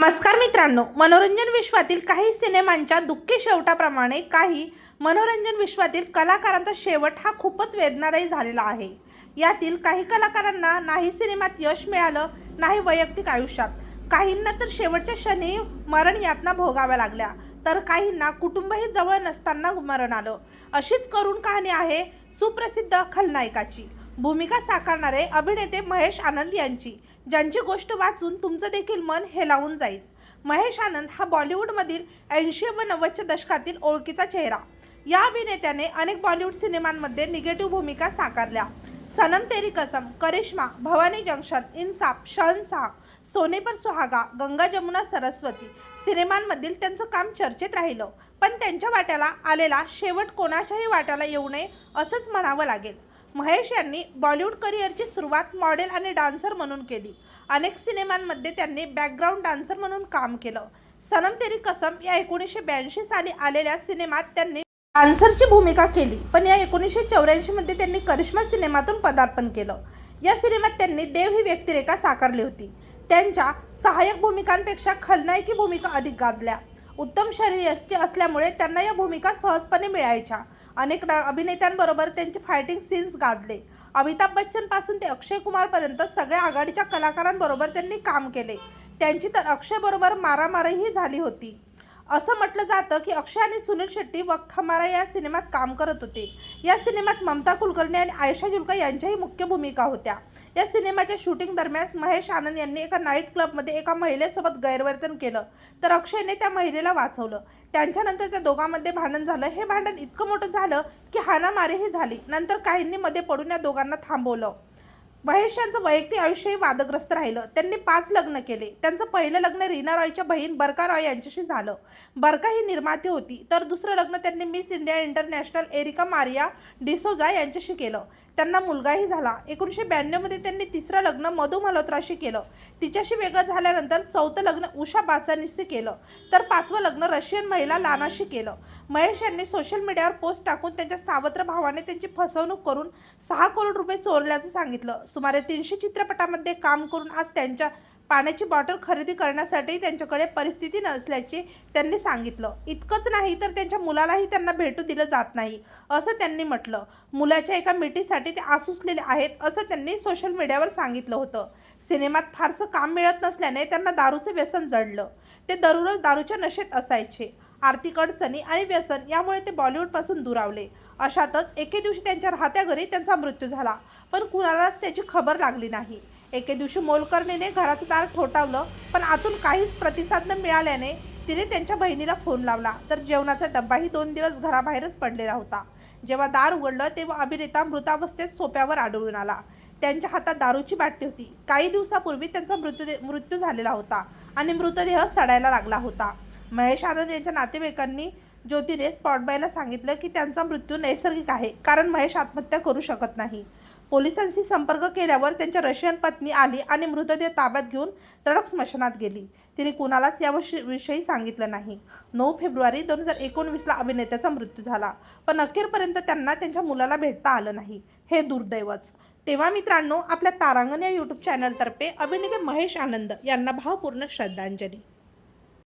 नमस्कार मित्रांनो मनोरंजन विश्वातील काही सिनेमांच्या दुःखी शेवटाप्रमाणे काही मनोरंजन विश्वातील कलाकारांचा शेवट हा खूपच वेदनादायी झालेला आहे. यातील काही कलाकारांना नाही सिनेमात यश मिळालं नाही वैयक्तिक आयुष्यात. काहींना तर शेवटच्या क्षणी मरण यातना भोगाव्या लागल्या तर काहींना कुटुंबही जवळ नसताना मरण आलं. अशीच करून कहाणी आहे सुप्रसिद्ध खलनायकाची. भूमिका साकारणारे अभिनेते महेश आनंद यांची ज्यांची गोष्ट वाचून तुमचं देखील मन हेलावून जाईल. महेश आनंद हा बॉलिवूडमधील ऐंशी व नव्वदच्या दशकातील ओळखीचा चेहरा. या अभिनेत्याने अनेक बॉलिवूड सिनेमांमध्ये निगेटिव्ह भूमिका साकारल्या. सनम तेरी कसम करिश्मा भवानी जंक्शन इन्साफ शहनशाह सोने पर सुहागा गंगा जमुना सरस्वती सिनेमांमधील त्यांचं काम चर्चेत राहिलं. पण त्यांच्या वाट्याला आलेला शेवट कोणाच्याही वाट्याला येऊ नये असंच म्हणावं लागेल. महेश यांनी बॉलिवूड करिअरची सुरुवात मॉडेल आणि डान्सर म्हणून केली. अनेक सिनेमांमध्ये त्यांनी बॅकग्राऊंड डान्सर म्हणून काम केलं. सनम तेरी कसम या एकोणीसशे ब्याऐंशी साली आलेल्या सिनेमात त्यांनी डान्सरची भूमिका केली पण या एकोणीसशे चौऱ्याऐंशीमध्ये त्यांनी करिश्मा सिनेमातून पदार्पण केलं. या सिनेमात त्यांनी देव ही व्यक्तिरेखा साकारली होती. त्यांच्या सहाय्यक भूमिकांपेक्षा खलनायकी भूमिका अधिक गाजल्या. उत्तम शरीरयष्टी असल्यामुळे त्यांना या भूमिका सहजपणे मिळायच्या. अनेक अभिनेत्यांबरोबर त्यांचे फायटिंग सीन्स गाजले. अमिताभ बच्चनपासून ते अक्षय कुमारपर्यंत सगळ्या आघाडीच्या कलाकारांबरोबर त्यांनी काम केले. त्यांची तर अक्षयबरोबर मारामारीही झाली होती. असं म्हटलं जातं की अक्षय आणि सुनील शेट्टी वक्त हमारा या सिनेमात काम करत होते. या सिनेमात ममता कुलकर्णी आणि आयशा जुलका यांच्याही मुख्य भूमिका होत्या. या सिनेमाच्या शूटिंग दरम्यान महेश आनंद यांनी एका नाईट क्लबमध्ये एका महिलेसोबत गैरवर्तन केलं. तर अक्षयने त्या महिलेला वाचवलं. त्यांच्यानंतर त्या दोघांमध्ये भांडण झालं. हे भांडण इतकं मोठं झालं की हाणामारीही झाली. नंतर काहींनी मध्ये पडून या दोघांना थांबवलं. महेश यांचं वैयक्तिक आयुष्यही वादग्रस्त राहिलं. त्यांनी पाच लग्न केले. त्यांचं पहिलं लग्न रीना रॉयच्या बहीण बरका रॉय यांच्याशी झालं. बरका ही निर्माती होती. तर दुसरं लग्न त्यांनी Miss India International Erika Maria D'Souza यांच्याशी केलं. त्यांना मुलगाही झाला. एकोणीसशे ब्याण्णवमध्ये त्यांनी तिसरं लग्न मधु मल्होत्राशी केलं. तिच्याशी वेगळं झाल्यानंतर चौथं लग्न उषा बाचानीशी केलं. तर पाचवं लग्न रशियन महिला लानाशी केलं. महेश यांनी सोशल मीडियावर पोस्ट टाकून त्यांच्या सावत्र भावाने त्यांची फसवणूक करून सहा करोड रुपये चोरल्याचं सांगितलं. सुमारे तीनशे चित्रपटामध्ये काम करून आज त्यांच्या पाण्याची बॉटल खरेदी करण्यासाठी त्यांच्याकडे परिस्थिती नसल्याचे त्यांनी सांगितलं. इतकंच नाही तर त्यांच्या मुलालाही त्यांना भेटू दिलं जात नाही असं त्यांनी म्हटलं. मुलाच्या एका मिटीसाठी ते आसुसलेले आहेत असं त्यांनी सोशल मीडियावर सांगितलं होतं. सिनेमात फारसं काम मिळत नसल्याने त्यांना दारूचं व्यसन जडलं. ते दररोज दारूच्या नशेत असायचे. आर्थिक अडचणी आणि व्यसन यामुळे ते बॉलिवूडपासून दुरावले. अशातच एके दिवशी त्यांच्या राहत्या घरी त्यांचा मृत्यू झाला पण कुणालाच त्याची खबर लागली नाही. एके दिवशी मोलकर्णीने घराचं दार ठोठावलं पण आतून काहीच प्रतिसाद न मिळाल्याने तिने त्यांच्या बहिणीला फोन लावला. तर जेवणाचा डब्बाही दोन दिवस घराबाहेरच पडलेला होता. जेव्हा दार उघडलं तेव्हा अभिनेता मृतावस्थेत सोप्यावर आढळून आला. त्यांच्या हातात दारूची बाटली होती. काही दिवसापूर्वी त्यांचा मृत्यू मृत्यू झालेला होता आणि मृतदेह सडायला लागला होता. महेश आनंद यांच्या नातेवाईकांनी ज्योतीने स्पॉटबायला सांगितलं की त्यांचा मृत्यू नैसर्गिक आहे कारण महेश आत्महत्या करू शकत नाही. पोलिसांशी संपर्क केल्यावर त्यांच्या रशियन पत्नी आली आणि मृतदेह ताब्यात घेऊन तडक स्मशानात गेली. तिने कुणालाच या विषयी विषयी सांगितलं नाही. नऊ फेब्रुवारी दोन हजार एकोणवीसला अभिनेत्याचा मृत्यू झाला पण अखेरपर्यंत त्यांना त्यांच्या मुलाला भेटता आलं नाही. हे दुर्दैवच. तेव्हा मित्रांनो आपल्या तारांगण या यूट्यूब चॅनलतर्फे अभिनेते महेश आनंद यांना भावपूर्ण श्रद्धांजली.